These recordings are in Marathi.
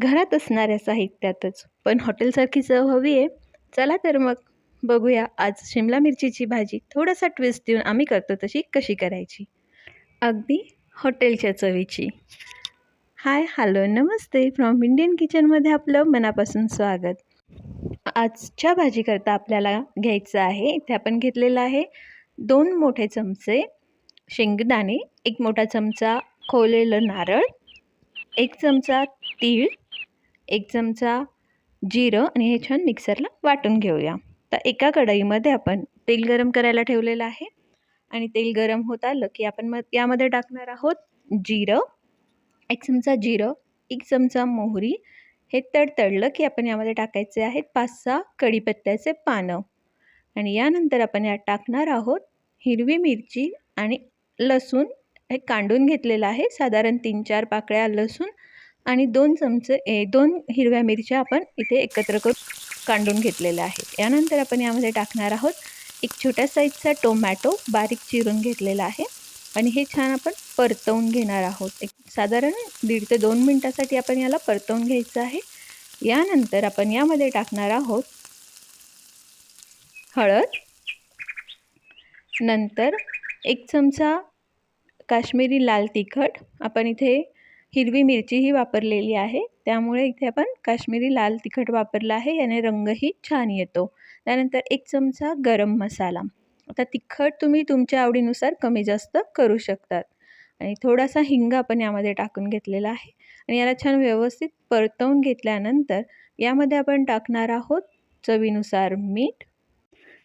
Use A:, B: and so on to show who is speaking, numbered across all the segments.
A: घरात असणाऱ्या साहित्यातच. पण हॉटेलसारखी चव हवी आहे. चला तर मग. बघूया. आज शिमला मिरचीची भाजी थोडासा ट्विस्ट देऊन आम्ही करतो तशी कशी करायची. अगदी हॉटेलच्या चवीची. Hi hello Namaste. From Indian किचनमध्ये आपलं मनापासून स्वागत. आजच्या भाजीकरता आपल्याला घ्यायचं आहे. इथे आपण घेतलेलं आहे दोन मोठे चमचे शेंगदाणे एक मोठा चमचा खोवलेलं नारळ एक चमचा तीळ एक चमचा जिरं आणि हे छान मिक्सरला वाटून घेऊया. तर एका कढईमध्ये आपण तेल गरम करायला ठेवलेलं आहे. आणि तेल गरम होत आलं की आपण मग यामध्ये टाकणार आहोत जिरं. एक चमचा जिरं एक चमचा मोहरी. हे तडतडलं की आपण यामध्ये टाकायचे आहेत पाच सहा कढीपत्त्याचे पानं. आणि यानंतर आपण यात टाकणार आहोत हिरवी मिरची आणि लसूण. हे कांडून घेतलेलं आहे. साधारण तीन चार पाकळ्या लसूण. आणि दोन चमचे ए दोन हिरव्या मिरच्या आपण इथे एकत्र करून कांडून घेतलेल्या आहेत. यानंतर आपण यामध्ये टाकणार आहोत एक छोट्या साईजचा टोमॅटो बारीक चिरून घेतलेला आहे आणि हे छान आपण परतवून घेणार आहोत. एक साधारण दीड ते दोन मिनटासाठी आपण याला परतवून घ्यायचं आहे. यानंतर आपण यामध्ये टाकणार आहोत हळद. नंतर एक चमचा काश्मीरी लाल तिखट. आपण इथे हिरवी मिरचीही वापरलेली आहे. त्यामुळे इथे आपण काश्मीरी लाल तिखट वापरलं आहे. याने रंगही छान येतो. त्यानंतर एक चमचा गरम मसाला. आता तिखट तुम्ही तुमच्या आवडीनुसार कमी जास्त करू शकतात. आणि थोडासा हिंग आपण यामध्ये टाकून घेतलेला आहे. आणि याला छान व्यवस्थित परतवून घेतल्यानंतर यामध्ये आपण टाकणार आहोत चवीनुसार मीठ.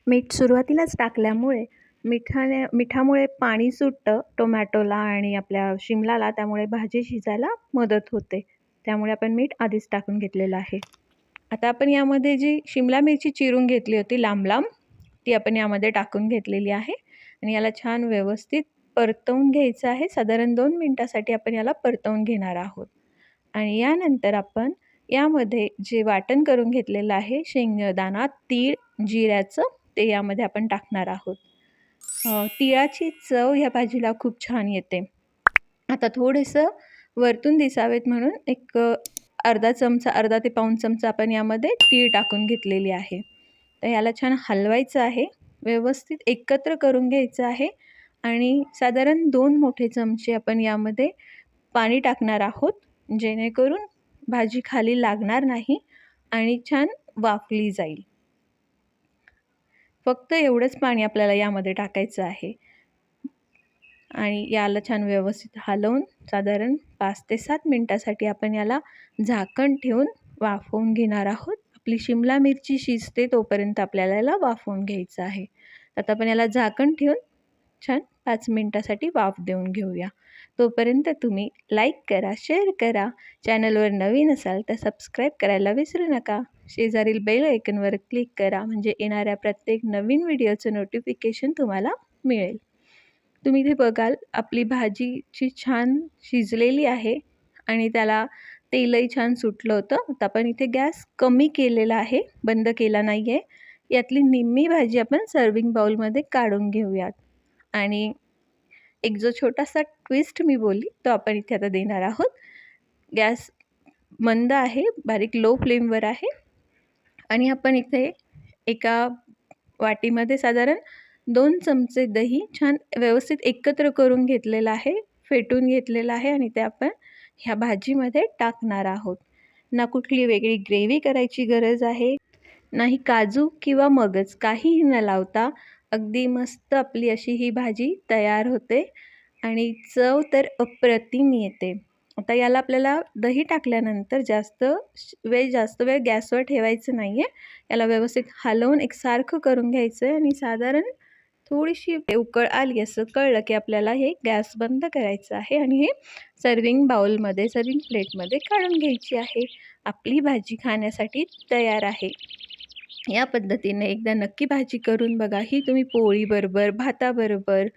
A: मीठ सुरुवातीलाच टाकल्यामुळे मिठाने मिठामुळे पाणी सुटतं टोमॅटोला आणि आपल्या शिमलाला त्यामुळे भाजी शिजायला मदत होते. त्यामुळे आपण मीठ आधीच टाकून घेतलेलं आहे. आता आपण यामध्ये जी शिमला मिरची चिरून घेतली होती लांब लांब ती आपण यामध्ये टाकून घेतलेली आहे. आणि याला छान व्यवस्थित परतवून घ्यायचं आहे. साधारण दोन मिनटासाठी आपण याला परतवून घेणार आहोत. आणि यानंतर आपण यामध्ये जे वाटण करून घेतलेलं आहे शेंगदाणा तीळ जिऱ्याचं ते यामध्ये आपण टाकणार आहोत. तिळाची चव ह्या भाजीला खूप छान येते. आता थोडंसं वरतून दिसावेत म्हणून एक अर्धा चमचा अर्धा ते पाऊण चमचा आपण यामध्ये तीळ टाकून घेतलेली आहे. तर याला छान हलवायचं आहे. व्यवस्थित एकत्र करून घ्यायचं आहे आणि साधारण दोन मोठे चमचे आपण यामध्ये पाणी टाकणार आहोत जेणेकरून भाजी खाली लागणार नाही आणि छान वाफली जाईल. फक्त एवढंच पाणी आपल्याला यामध्ये टाकायचं आहे. आणि याला छान व्यवस्थित हलवून साधारण पाच ते सात मिनटासाठी आपण याला झाकण ठेवून वाफवून घेणार आहोत. आपली शिमला मिरची शिजते तोपर्यंत आपल्याला याला वाफवून घ्यायचं आहे. आता आपण याला झाकण ठेवून छान पाच मिनटासाठी वाफ देऊन घेऊया. तोपर्यंत तुम्ही लाईक करा शेअर करा. चॅनलवर नवीन असाल तर सबस्क्राईब करायला विसरू नका. शेजारील बेल आयकनवर क्लिक करा म्हणजे येणाऱ्या प्रत्येक नवीन व्हिडिओचं नोटिफिकेशन तुम्हाला मिळेल. तुम्ही इथे बघाल आपली भाजीची छान शिजलेली आहे आणि त्याला तेलही छान सुटलं होतं. आता आपण इथे गॅस कमी केलेला आहे बंद केला नाही आहे यातली निम्मी भाजी आपण सर्विंग बाउलमध्ये काढून घेऊयात. आणि एक जो छोटासा ट्विस्ट मी बोलली तो आपण इथे आता देणार आहोत. गॅस मंद आहे बारीक लो फ्लेमवर आहे. आणि आपण इथे एका वाटीमध्ये साधारण दोन चमचे दही छान व्यवस्थित एकत्र करून घेतलेलं आहे फेटून घेतलेलं आहे आणि ते आपण ह्या भाजीमध्ये टाकणार आहोत. ना कुठली वेगळी ग्रेव्ही करायची गरज आहे नाही काजू किंवा मगज काहीही न लावता अगदी मस्त आपली अशी ही भाजी तयार होते आणि चव तर अप्रतिम येते. आता याला आपल्याला दही टाकल्यानंतर जास्त वेळ जास्त वेळ गॅसवर ठेवायचं नाही आहे याला व्यवस्थित हलवून एकसारखं करून घ्यायचं आहे आणि साधारण थोडीशी उकळ आली असं कळलं की आपल्याला हे गॅस बंद करायचं आहे आणि हे सर्विंग बाउलमध्ये सर्विंग प्लेटमध्ये काढून घ्यायची आहे. आपली भाजी खाण्यासाठी तयार आहे. या पद्धतीने एकदा नक्की भाजी करून बघा. ही तुम्ही पोळीबरोबर भाताबरोबर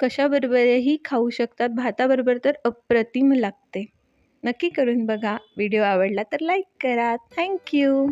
A: कशाबरोबरही खाऊ शकतात. भाताबरोबर तर अप्रतिम लागते. नक्की करून बघा. व्हिडिओ आवडला तर लाईक करा. थँक्यू.